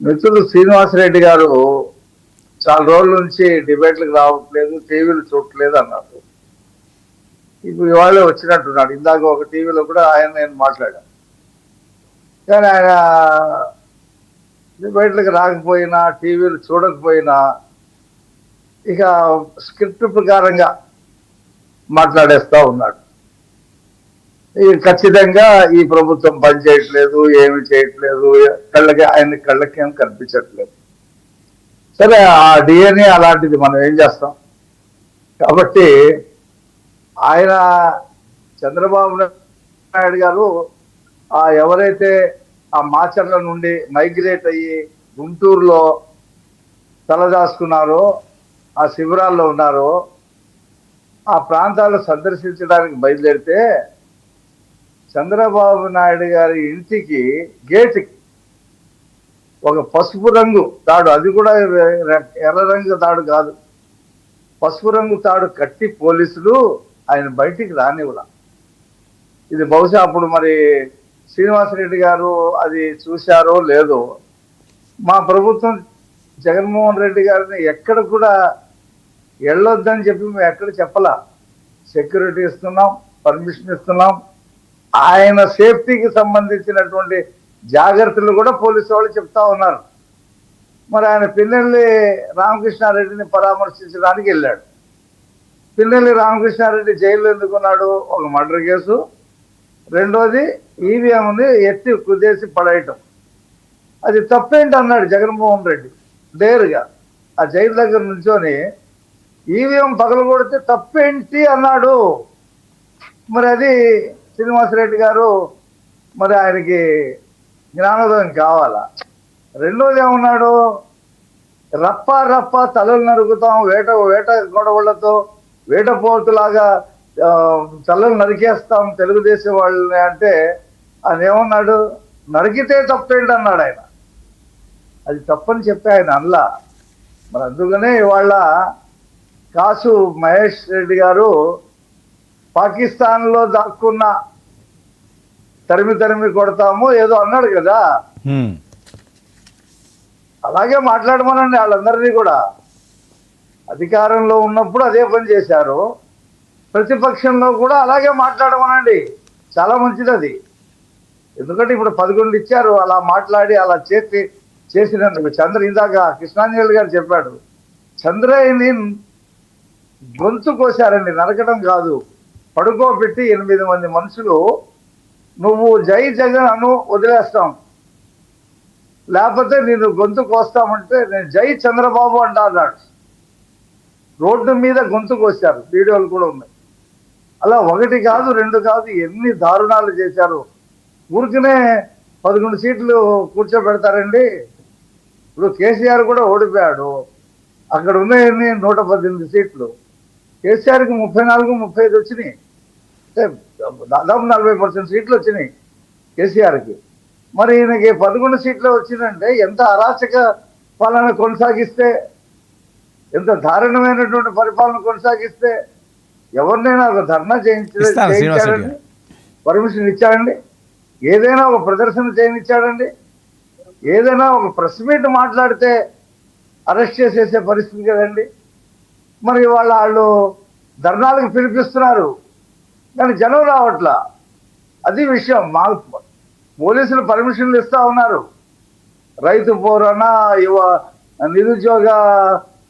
మిత్రుడు శ్రీనివాసరెడ్డి గారు చాలా రోజుల నుంచి డిబేట్లకు రావట్లేదు టీవీలు చూడట్లేదు అన్నారు. ఇప్పుడు ఇవాళ వచ్చినట్టున్నాడు. ఇందాక ఒక టీవీలో కూడా ఆయన నేను మాట్లాడాను. కానీ ఆయన డిబేట్లకు రాకపోయినా టీవీలు చూడకపోయినా ఇక స్క్రిప్ట్ ప్రకారంగా మాట్లాడేస్తూ ఉన్నాడు. ఖచ్చితంగా ఈ ప్రభుత్వం పని చేయట్లేదు ఏమి చేయట్లేదు కళ్ళకి ఆయన కళ్ళకి ఏం కనిపించట్లేదు. సరే ఆ డిఎన్ఏ అలాంటిది మనం ఏం చేస్తాం? కాబట్టి ఆయన చంద్రబాబు నాయుడు గారు ఆ ఎవరైతే ఆ మాచర్ల నుండి మైగ్రేట్ అయ్యి గుంటూరులో తలదాచుకున్నారో ఆ శిబిరాల్లో ఉన్నారో ఆ ప్రాంతాలు సందర్శించడానికి బయలుదేరితే చంద్రబాబు నాయుడు గారి ఇంటికి గేటుకి ఒక పసుపు రంగు తాడు అది కూడా ఎర్ర- రంగు తాడు కాదు. పసుపు రంగు తాడు కట్టి పోలీసులు ఆయన బయటికి రానివ్వడం ఇది బహుశా అప్పుడు మరి శ్రీనివాసరెడ్డి గారు అది చూశారో లేదో. మా ప్రభుత్వం జగన్మోహన్ రెడ్డి గారిని ఎక్కడ కూడా వెళ్ళొద్దని చెప్పి మేము ఎక్కడ చెప్పలా. సెక్యూరిటీ ఇస్తున్నాం పర్మిషన్ ఇస్తున్నాం. ఆయన సేఫ్టీకి సంబంధించినటువంటి జాగ్రత్తలు కూడా పోలీసు వాళ్ళు చెప్తా ఉన్నారు. మరి ఆయన పిన్నెల్లి రామకృష్ణారెడ్డిని పరామర్శించడానికి వెళ్ళాడు. పిన్నెల్లి రామకృష్ణారెడ్డి జైల్లో ఎందుకున్నాడు ఒక మర్డర్ కేసు. రెండోది ఈవీఎంని ఎత్తి కుదేసి పడేయటం. అది తప్పేంటి అన్నాడు జగన్మోహన్ రెడ్డి? డేరుగా ఆ జైలు దగ్గర నుంచొని ఈవీఎం పగలగొడితే తప్పేంటి అన్నాడు? మరి అది శ్రీనివాసరెడ్డి గారు మరి ఆయనకి జ్ఞానోదయం కావాలా? రెండోది ఏమన్నాడు? రప్ప రప్ప తలలు నరుకుతాం వేట వేట గొడవలతో వేటపోతులాగా ఆ, తలలు నరికేస్తాం తెలుగుదేశం వాళ్ళని అంటే ఆయన ఏమన్నాడు? నరికితే తప్పేంటి అన్నాడు ఆయన. అది తప్పని చెప్పి ఆయన అనలా. మరి అందుకనే ఇవాళ కాసు మహేష్ రెడ్డి గారు పాకిస్తాన్లో దాక్కున్న తరిమి తరిమి కొడతాము ఏదో అన్నాడు కదా. అలాగే మాట్లాడమనండి వాళ్ళందరినీ కూడా. అధికారంలో ఉన్నప్పుడు అదే పని చేశారు. ప్రతిపక్షంలో కూడా అలాగే మాట్లాడమనండి. చాలా మంచిది అది ఎందుకంటే ఇప్పుడు పదకొండు ఇచ్చారు అలా మాట్లాడి అలా చేసి చేసినందుకు చంద్ర ఇందాక కృష్ణాంజలి గారు చెప్పాడు చంద్రయ్యని గొంతు కోసారండి నరకడం కాదు. పడుకోబెట్టి ఎనిమిది మంది మనుషులు నువ్వు జై జగన్ అను వదిలేస్తాం. లేకపోతే నేను గొంతు కోస్తామంటే నేను జై చంద్రబాబు అంటాడు రోడ్డు మీద గొంతు కోసారు వీడియోలు కూడా ఉన్నాయి. అలా ఒకటి కాదు రెండు కాదు ఎన్ని దారుణాలు చేశారు. ఊరికనే పదకొండు సీట్లు కూర్చోబెడతారండి. ఇప్పుడు కేసీఆర్ కూడా ఓడిపోయాడు. అక్కడ ఉన్నాయన్ని నూట పద్దెనిమిది సీట్లు. కేసీఆర్కి ముప్పై నాలుగు ముప్పై ఐదు వచ్చినాయి. దాదాపు నలభై పర్సెంట్ సీట్లు వచ్చినాయి కేసీఆర్కి. మరి ఈయనకి పదకొండు సీట్లు వచ్చిందంటే ఎంత అరాచక పాలన కొనసాగిస్తే ఎంత దారుణమైనటువంటి పరిపాలన కొనసాగిస్తే ఎవరినైనా ఒక ధర్నా చేయించ ఇస్తాను శ్రీనివాస్ రెడ్డి చేయించాడండి? పర్మిషన్ ఇచ్చాడండి? ఏదైనా ఒక ప్రదర్శన చేయనిచ్చాడండి ఏదైనా ఒక ప్రెస్ మీట్ మాట్లాడితే అరెస్ట్ చేసేసే పరిస్థితి కదండి? మరి వాళ్ళ వాళ్ళు ధర్నాలకు పిలిపిస్తున్నారు. కానీ జనం రావట్లా. అది విషయం. మా పోలీసులు పర్మిషన్లు ఇస్తా ఉన్నారు. రైతు పోరనా యువ నిరుద్యోగ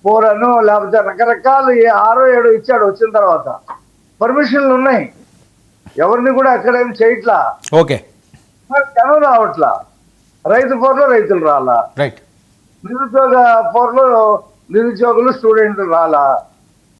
పోరను లేకపోతే రకరకాలు ఏ ఆరో ఏడో ఇచ్చాడు వచ్చిన తర్వాత. పర్మిషన్లు ఉన్నాయి. ఎవరిని కూడా ఎక్కడేం చేయట్లా. ఓకే. జనం రావట్లా. రైతు పోర్లో రైతులు రాలా. రైట్. నిరుద్యోగ పోర్లో నిరుద్యోగులు స్టూడెంట్లు రాలా.